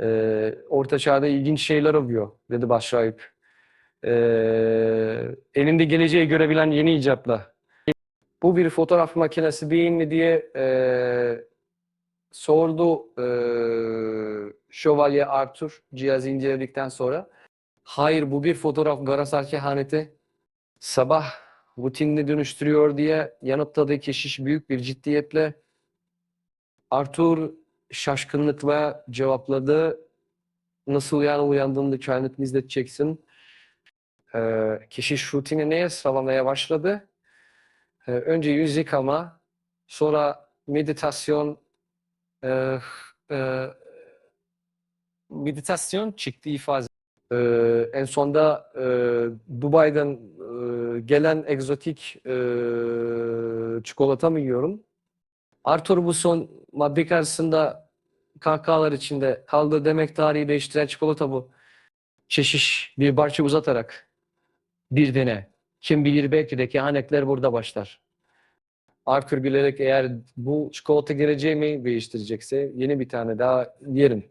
Ee, Orta Çağ'da ilginç şeyler oluyor dedi başlayıp. Ee, elinde geleceği görebilen yeni icatla. Bu bir fotoğraf makinesi değil mi diye ee, sordu ee, Şövalye Arthur cihazı inceledikten sonra. Hayır bu bir fotoğraf Garasar kehaneti. Sabah rutinini dönüştürüyor diye yanıtladı keşiş büyük bir ciddiyetle. Arthur şaşkınlıkla cevapladı. Nasıl yani uyandığında kendini izleteceksin. Ee, keşiş rutini neye sıralamaya başladı? Ee, önce yüz yıkama, sonra meditasyon, e, e, meditasyon çıktı ifade. Ee, en sonda e, Dubai'den e, gelen egzotik e, çikolata mı yiyorum? Arthur bu son madde karşısında kahkahalar içinde kaldı demek tarihi değiştiren çikolata bu. Şeşiş bir parça uzatarak bir dene. Kim bilir belki de kehanetler burada başlar. Arthur bilerek eğer bu çikolata geleceğimi değiştirecekse yeni bir tane daha yerim.